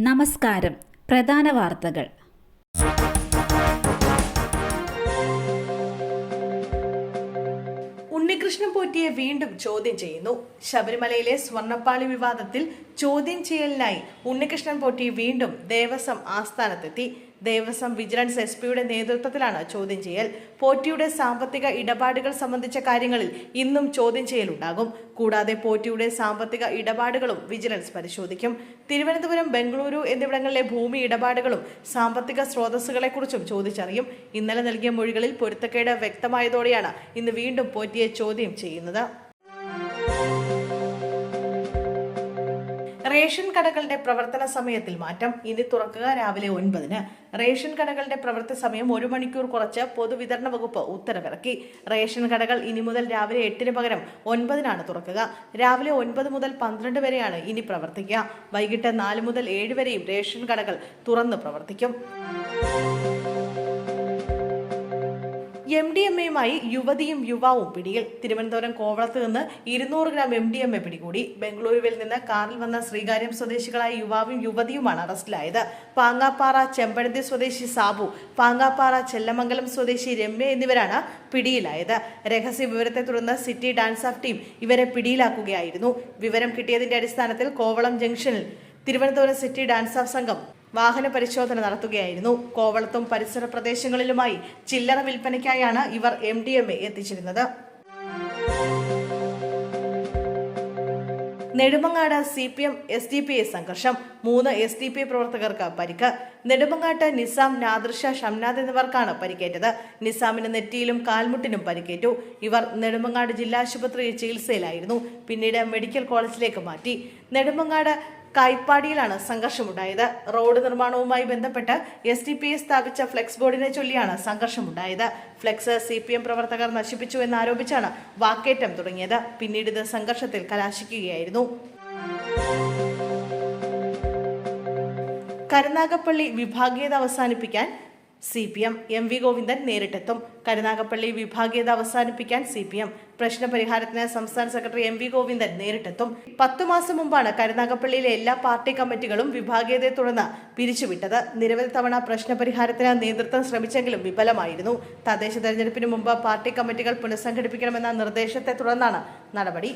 നമസ്കാരം. പ്രധാന വാർത്തകൾ. ഉണ്ണികൃഷ്ണൻ പോറ്റിയെ വീണ്ടും ചോദ്യം ചെയ്യുന്നു. ശബരിമലയിലെ സ്വർണപ്പാളി വിവാദത്തിൽ ചോദ്യം ചെയ്യലിനായി ഉണ്ണികൃഷ്ണൻ പോറ്റി വീണ്ടും ദേവസ്വം ആസ്ഥാനത്തെത്തി. ദേവസ്വം വിജിലൻസ് എസ് പിയുടെ നേതൃത്വത്തിലാണ് ചോദ്യം ചെയ്യൽ. പോറ്റിയുടെ സാമ്പത്തിക ഇടപാടുകൾ സംബന്ധിച്ച കാര്യങ്ങളിൽ ഇന്നും ചോദ്യം ചെയ്യലുണ്ടാകും. കൂടാതെ പോറ്റിയുടെ സാമ്പത്തിക ഇടപാടുകളും വിജിലൻസ് പരിശോധിക്കും. തിരുവനന്തപുരം ബംഗളൂരു എന്നിവിടങ്ങളിലെ ഭൂമി ഇടപാടുകളും സാമ്പത്തിക സ്രോതസ്സുകളെക്കുറിച്ചും ചോദിച്ചറിയും. ഇന്നലെ നൽകിയ മൊഴികളിൽ പൊരുത്തക്കേട് വ്യക്തമായതോടെയാണ് ഇന്ന് വീണ്ടും പോറ്റിയെ ചോദ്യം ചെയ്യുന്നത്. റേഷൻ കടകളുടെ പ്രവർത്തന സമയത്തിൽ മാറ്റം. ഇനി തുറക്കുക രാവിലെ ഒൻപതിന്. റേഷൻ കടകളുടെ പ്രവർത്തന സമയം ഒരു മണിക്കൂർ കുറച്ച് പൊതുവിതരണ വകുപ്പ് ഉത്തരവിറക്കി. റേഷൻ കടകൾ ഇനി മുതൽ രാവിലെ എട്ടിന് പകരം ഒൻപതിനാണ് തുറക്കുക. രാവിലെ ഒൻപത് മുതൽ പന്ത്രണ്ട് വരെയാണ് ഇനി പ്രവർത്തിക്കുക. വൈകിട്ട് നാല് മുതൽ ഏഴ് വരെയും റേഷൻ കടകൾ തുറന്ന് പ്രവർത്തിക്കും. എം ഡി എം എയുമായി യുവതിയും യുവാവും പിടിയിൽ. തിരുവനന്തപുരം കോവളത്ത് നിന്ന് ഇരുന്നൂറ് gram M D M A പിടികൂടി. ബംഗളൂരുവിൽ നിന്ന് കാറിൽ വന്ന ശ്രീകാര്യം സ്വദേശികളായ യുവാവും യുവതിയുമാണ് അറസ്റ്റിലായത്. പാങ്ങാപ്പാറ ചെമ്പഴന്തി സ്വദേശി സാബു പാങ്ങാപ്പാറ ചെല്ലമംഗലം സ്വദേശി രമ്യ എന്നിവരാണ് പിടിയിലായത്. രഹസ്യ വിവരത്തെ തുടർന്ന് സിറ്റി ഡാൻസ് ഓഫ് ടീം ഇവരെ പിടിയിലാക്കുകയായിരുന്നു. വിവരം കിട്ടിയതിന്റെ അടിസ്ഥാനത്തിൽ കോവളം ജംഗ്ഷനിൽ തിരുവനന്തപുരം സിറ്റി ഡാൻസ് ഓഫ് സംഘം വാഹന പരിശോധന നടത്തുകയായിരുന്നു. കോവളത്തും പരിസര പ്രദേശങ്ങളിലുമായി ചില്ലറ വിൽപ്പനയ്ക്കായാണ് ഇവർ M D M A എത്തിച്ചിരുന്നത്. Nedumangad C P M S D P I സംഘർഷം. മൂന്ന് എസ് ഡി പി ഐ പ്രവർത്തകർക്ക് പരിക്ക്. നെടുമങ്ങാട്ട് നിസാം നാദൃഷ ഷംനാദ് എന്നിവർക്കാണ് പരിക്കേറ്റത്. നിസാമിന് നെറ്റിയിലും കാൽമുട്ടിനും പരിക്കേറ്റു. ഇവർ നെടുമങ്ങാട് ജില്ലാ ആശുപത്രിയിൽ ചികിത്സയിലായിരുന്നു. പിന്നീട് മെഡിക്കൽ കോളേജിലേക്ക് മാറ്റി. നെടുമങ്ങാട് കായ്പാടിയിലാണ് സംഘർഷമുണ്ടായത്. റോഡ് നിർമ്മാണവുമായി ബന്ധപ്പെട്ട് എസ് ഡി പി എ സ്ഥാപിച്ച ഫ്ലെക്സ് ബോർഡിനെ ചൊല്ലിയാണ് സംഘർഷമുണ്ടായത്. ഫ്ലെക്സ് സി പി എം പ്രവർത്തകർ നശിപ്പിച്ചു എന്നാരോപിച്ചാണ് വാക്കേറ്റം തുടങ്ങിയത്. പിന്നീട് ഇത് സംഘർഷത്തിൽ കലാശിക്കുകയായിരുന്നു. കരുനാഗപ്പള്ളി വിഭാഗീയത അവസാനിപ്പിക്കാൻ C P M M V Govindan നേരിട്ടെത്തും. Karunagappally വിഭാഗീയത അവസാനിപ്പിക്കാൻ സി പി എം. പ്രശ്നപരിഹാരത്തിന് സംസ്ഥാന സെക്രട്ടറി എം വി ഗോവിന്ദൻ നേരിട്ടെത്തും. പത്തു മാസം മുമ്പാണ് കരുനാഗപ്പള്ളിയിലെ എല്ലാ പാർട്ടി കമ്മിറ്റികളും വിഭാഗീയതയെ തുടർന്ന് പിരിച്ചുവിട്ടത്. നിരവധി തവണ പ്രശ്നപരിഹാരത്തിന് നേതൃത്വം ശ്രമിച്ചെങ്കിലും വിഫലമായിരുന്നു. തദ്ദേശ തെരഞ്ഞെടുപ്പിന് മുമ്പ് പാർട്ടി കമ്മിറ്റികൾ പുനഃസംഘടിപ്പിക്കണമെന്ന നിർദ്ദേശത്തെ തുടർന്നാണ് നടപടി.